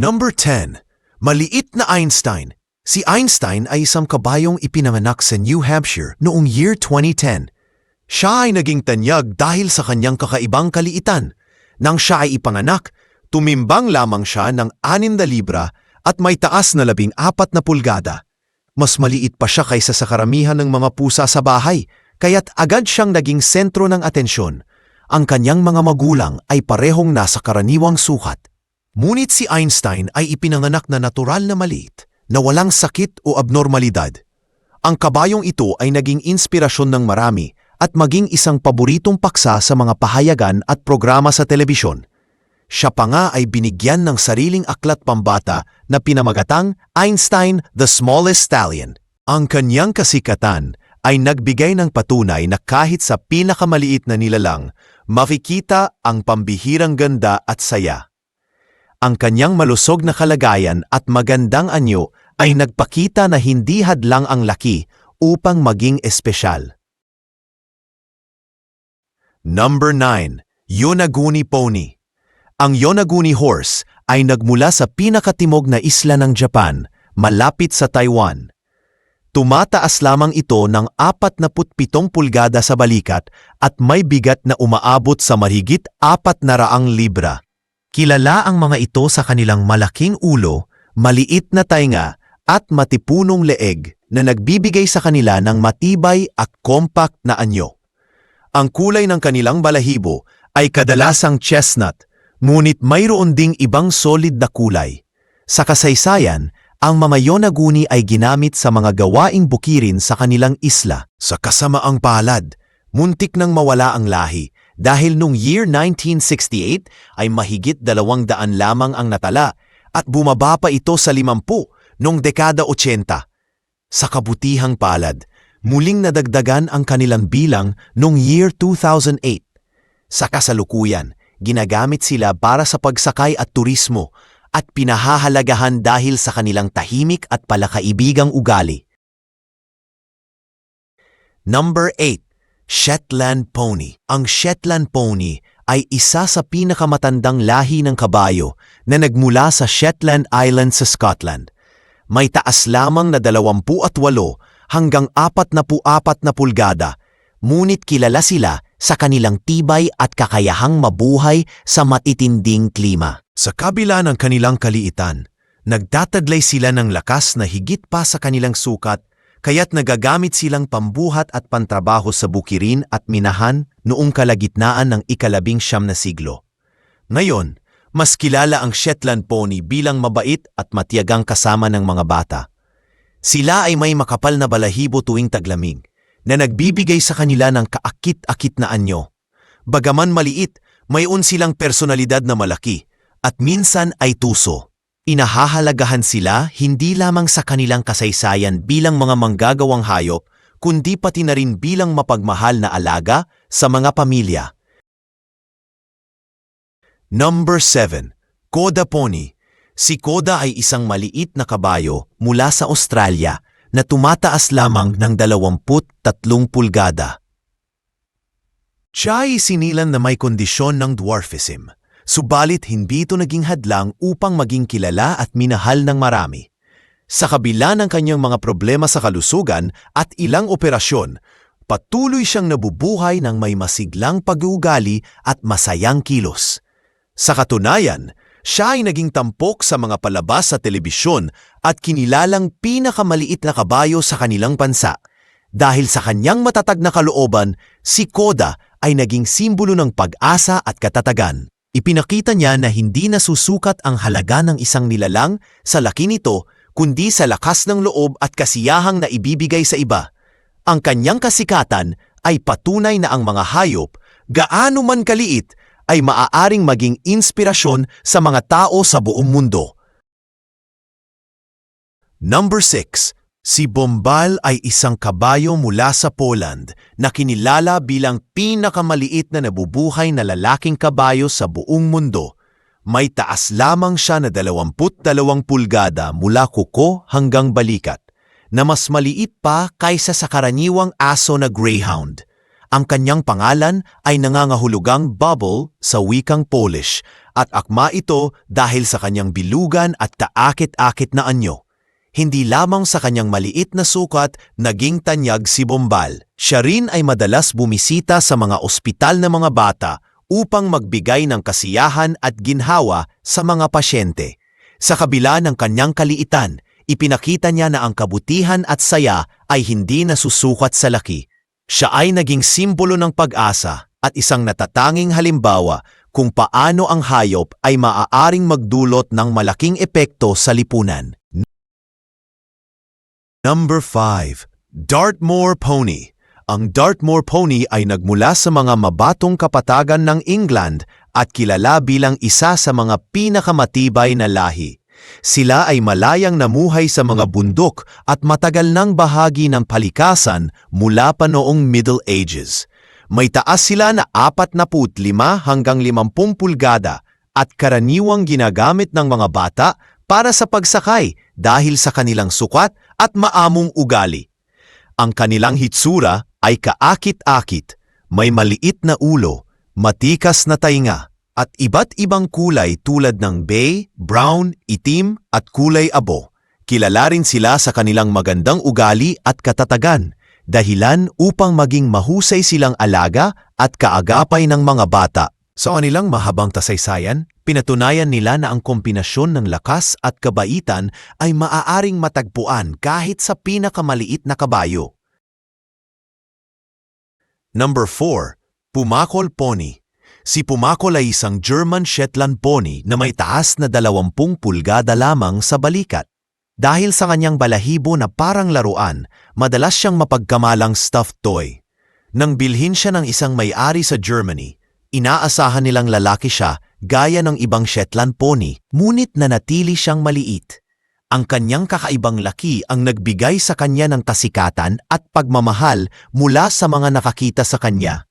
Number 10. Maliit na Einstein. Si Einstein ay isang kabayong ipinanganak sa New Hampshire noong year 2010. Siya ay naging tanyag dahil sa kanyang kakaibang kaliitan. Nang siya ay ipanganak, tumimbang lamang siya ng 6 na libra at may taas na labing apat na pulgada. Mas maliit pa siya kaysa sa karamihan ng mga pusa sa bahay, kaya't agad siyang naging sentro ng atensyon. Ang kanyang mga magulang ay parehong nasa karaniwang sukat. Ngunit si Einstein ay ipinanganak na natural na maliit, na walang sakit o abnormalidad. Ang kabayong ito ay naging inspirasyon ng marami at maging isang paboritong paksa sa mga pahayagan at programa sa telebisyon. Siya pa nga ay binigyan ng sariling aklat pambata na pinamagatang Einstein the Smallest Stallion. Ang kanyang kasikatan ay nagbigay ng patunay na kahit sa pinakamaliit na nilalang, makikita ang pambihirang ganda at saya. Ang kanyang malusog na kalagayan at magandang anyo ay nagpakita na hindi hadlang ang laki upang maging espesyal. Number 9. Yonaguni Pony Ang Yonaguni horse ay nagmula sa pinakatimog na isla ng Japan, malapit sa Taiwan. Tumataas lamang ito ng 47 pulgada sa balikat at may bigat na umaabot sa mahigit 400 libra. Kilala ang mga ito sa kanilang malaking ulo, maliit na tainga at matipunong leeg na nagbibigay sa kanila ng matibay at compact na anyo. Ang kulay ng kanilang balahibo ay kadalasang chestnut, ngunit mayroon ding ibang solid na kulay. Sa kasaysayan, ang mga Yonaguni ay ginamit sa mga gawaing bukirin sa kanilang isla. Sa kasamaang palad, muntik nang mawala ang lahi dahil nung year 1968 ay mahigit dalawang daan lamang ang natala at bumaba pa ito sa limampu noong dekada 80. Sa kabutihang palad, muling nadagdagan ang kanilang bilang noong year 2008. Sa kasalukuyan, ginagamit sila para sa pagsakay at turismo at pinahahalagahan dahil sa kanilang tahimik at palakaibigang ugali. Number 8. Shetland Pony Ang Shetland Pony ay isa sa pinakamatandang lahi ng kabayo na nagmula sa Shetland Island sa Scotland. May taas lamang na 28 hanggang 44 na pulgada, ngunit kilala sila sa kanilang tibay at kakayahang mabuhay sa matitinding klima. Sa kabila ng kanilang kaliitan, nagtataglay sila ng lakas na higit pa sa kanilang sukat kaya't nagagamit silang pambuhat at pantrabaho sa bukirin at minahan noong kalagitnaan ng ikalabing siyam na siglo. Ngayon, mas kilala ang Shetland Pony bilang mabait at matiyagang kasama ng mga bata. Sila ay may makapal na balahibo tuwing taglamig na nagbibigay sa kanila ng kaakit-akit na anyo. Bagaman maliit, mayon silang personalidad na malaki at minsan ay tuso. Inahahalagahan sila hindi lamang sa kanilang kasaysayan bilang mga manggagawang hayop, kundi pati na rin bilang mapagmahal na alaga sa mga pamilya. Number 7. Koda Pony Si Koda ay isang maliit na kabayo mula sa Australia na tumataas lamang ng 23 pulgada. Siya ay sinilan na may kondisyon ng dwarfism, subalit hindi ito naging hadlang upang maging kilala at minahal ng marami. Sa kabila ng kanyang mga problema sa kalusugan at ilang operasyon, patuloy siyang nabubuhay ng may masiglang pag-uugali at masayang kilos. Sa katunayan, siya ay naging tampok sa mga palabas sa telebisyon at kinilalang pinakamaliit na kabayo sa kanilang bansa. Dahil sa kanyang matatag na kalooban, si Koda ay naging simbolo ng pag-asa at katatagan. Ipinakita niya na hindi nasusukat ang halaga ng isang nilalang sa laki nito, kundi sa lakas ng loob at kasiyahang na ibibigay sa iba. Ang kanyang kasikatan ay patunay na ang mga hayop, gaano man kaliit, ay maaaring maging inspirasyon sa mga tao sa buong mundo. Number 6. Si Bombal ay isang kabayo mula sa Poland na kinilala bilang pinakamaliit na nabubuhay na lalaking kabayo sa buong mundo. May taas lamang siya na 22 pulgada mula kuko hanggang balikat, na mas maliit pa kaysa sa karaniwang aso na greyhound. Ang kanyang pangalan ay nangangahulugang bubble sa wikang Polish at akma ito dahil sa kanyang bilugan at kaakit-akit na anyo. Hindi lamang sa kanyang maliit na sukat naging tanyag si Bombal. Siya rin ay madalas bumisita sa mga ospital ng mga bata upang magbigay ng kasiyahan at ginhawa sa mga pasyente. Sa kabila ng kanyang kaliitan, ipinakita niya na ang kabutihan at saya ay hindi nasusukat sa laki. Siya ay naging simbolo ng pag-asa at isang natatanging halimbawa kung paano ang hayop ay maaaring magdulot ng malaking epekto sa lipunan. Number 5. Dartmoor Pony Ang Dartmoor Pony ay nagmula sa mga mabatong kapatagan ng England at kilala bilang isa sa mga pinakamatibay na lahi. Sila ay malayang namuhay sa mga bundok at matagal nang bahagi ng palikasan mula pa noong Middle Ages. May taas sila na 45 hanggang 50 pulgada at karaniwang ginagamit ng mga bata para sa pagsakay dahil sa kanilang sukat at maamong ugali. Ang kanilang hitsura ay kaakit-akit, may maliit na ulo, matikas na tainga, at iba't ibang kulay tulad ng bay, brown, itim at kulay abo. Kilala rin sila sa kanilang magandang ugali at katatagan, dahilan upang maging mahusay silang alaga at kaagapay ng mga bata. Sa kanilang mahabang tasaysayan, pinatunayan nila na ang kombinasyon ng lakas at kabaitan ay maaaring matagpuan kahit sa pinakamaliit na kabayo. Number 4. Pumakol Pony Si Pumakol ay isang German Shetland pony na may taas na 20 pulgada lamang sa balikat. Dahil sa kanyang balahibo na parang laruan, madalas siyang mapagkamalang stuffed toy. Nang bilhin siya ng isang may-ari sa Germany, inaasahan nilang lalaki siya gaya ng ibang Shetland pony, ngunit nanatili siyang maliit. Ang kanyang kakaibang laki ang nagbigay sa kanya ng kasikatan at pagmamahal mula sa mga nakakita sa kanya.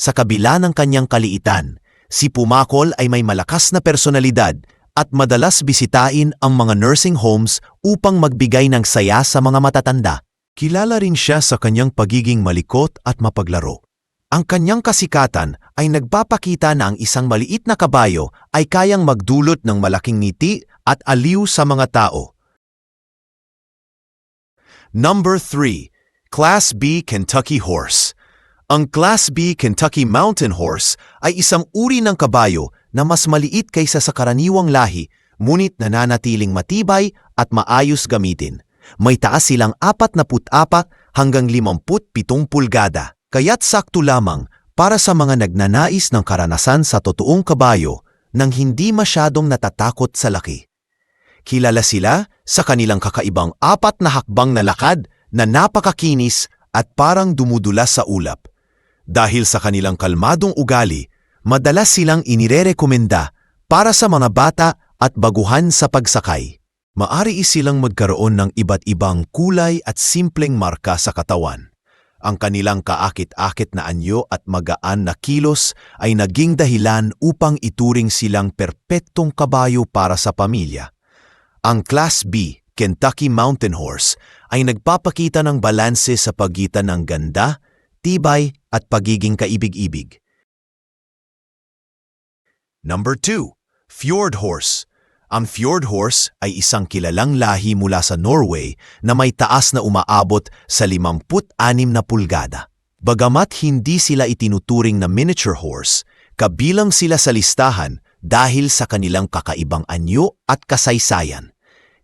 Sa kabila ng kanyang kaliitan, si Pumakol ay may malakas na personalidad at madalas bisitain ang mga nursing homes upang magbigay ng saya sa mga matatanda. Kilala rin siya sa kanyang pagiging malikot at mapaglaro. Ang kanyang kasikatan ay nagpapakita na ang isang maliit na kabayo ay kayang magdulot ng malaking ngiti at aliw sa mga tao. Number 3. Class B Kentucky Horse Ang Class B Kentucky Mountain Horse ay isang uri ng kabayo na mas maliit kaysa sa karaniwang lahi, ngunit nananatiling matibay at maayos gamitin. May taas silang 44 hanggang 57 pulgada, kaya't sakto lamang para sa mga nagnanais ng karanasan sa totoong kabayo nang hindi masyadong natatakot sa laki. Kilala sila sa kanilang kakaibang apat na hakbang na lakad na napakakinis at parang dumudula sa ulap. Dahil sa kanilang kalmadong ugali, madalas silang inirerekomenda para sa mga bata at baguhan sa pagsakay. Maari silang magkaroon ng iba't ibang kulay at simpleng marka sa katawan. Ang kanilang kaakit-akit na anyo at magaan na kilos ay naging dahilan upang ituring silang perpektong kabayo para sa pamilya. Ang Class B, Kentucky Mountain Horse, ay nagpapakita ng balanse sa pagitan ng ganda, tibay at pagiging kaibig-ibig. Number 2. Fjord Horse Ang Fjord Horse ay isang kilalang lahi mula sa Norway na may taas na umaabot sa 56 na pulgada. Bagamat hindi sila itinuturing na miniature horse, kabilang sila sa listahan dahil sa kanilang kakaibang anyo at kasaysayan.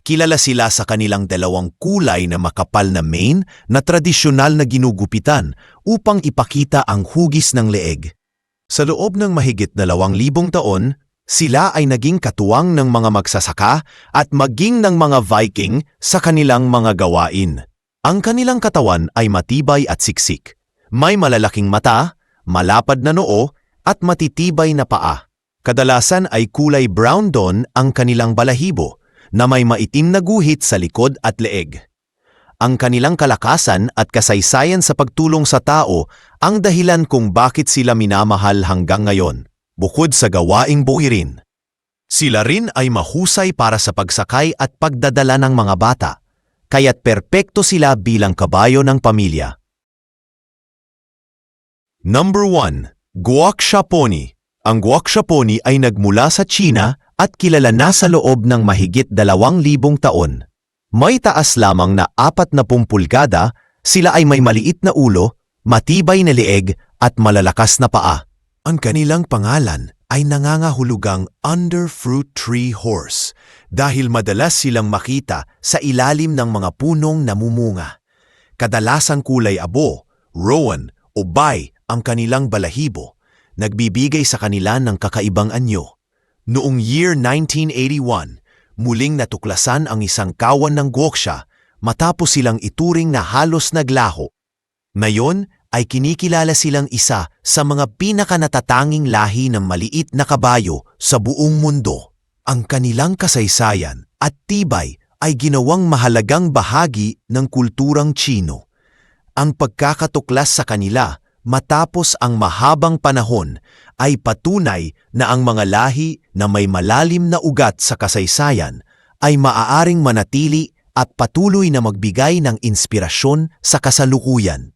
Kilala sila sa kanilang dalawang kulay na makapal na mane na tradisyonal na ginugupitan upang ipakita ang hugis ng leeg. Sa loob ng mahigit dalawang libong taon, sila ay naging katuwang ng mga magsasaka at maging ng mga Viking sa kanilang mga gawain. Ang kanilang katawan ay matibay at siksik. May malalaking mata, malapad na noo, at matitibay na paa. Kadalasan ay kulay brown don ang kanilang balahibo na may maitim na guhit sa likod at leeg. Ang kanilang kalakasan at kasaysayan sa pagtulong sa tao ang dahilan kung bakit sila minamahal hanggang ngayon, bukod sa gawaing buhirin. Sila rin ay mahusay para sa pagsakay at pagdadala ng mga bata, kaya't perpekto sila bilang kabayo ng pamilya. Number 1. Guaksha Pony. Ang Guaksha Pony ay nagmula sa China at kilala na sa loob ng mahigit dalawang libong taon. May taas lamang na apat na pulgada, sila ay may maliit na ulo, matibay na lieg at malalakas na paa. Ang kanilang pangalan ay nangangahulugang Underfruit Tree Horse dahil madalas silang makita sa ilalim ng mga punong namumunga. Kadalasang kulay abo, rowan o bay ang kanilang balahibo, nagbibigay sa kanila ng kakaibang anyo. Noong year 1981, muling natuklasan ang isang kawan ng Goksha matapos silang ituring na halos naglaho. Ngayon ay kinikilala silang isa sa mga pinakanatatanging lahi ng maliit na kabayo sa buong mundo. Ang kanilang kasaysayan at tibay ay ginawang mahalagang bahagi ng kulturang Chino. Ang pagkakatuklas sa kanila matapos ang mahabang panahon ay patunay na ang mga lahi na may malalim na ugat sa kasaysayan ay maaaring manatili at patuloy na magbigay ng inspirasyon sa kasalukuyan.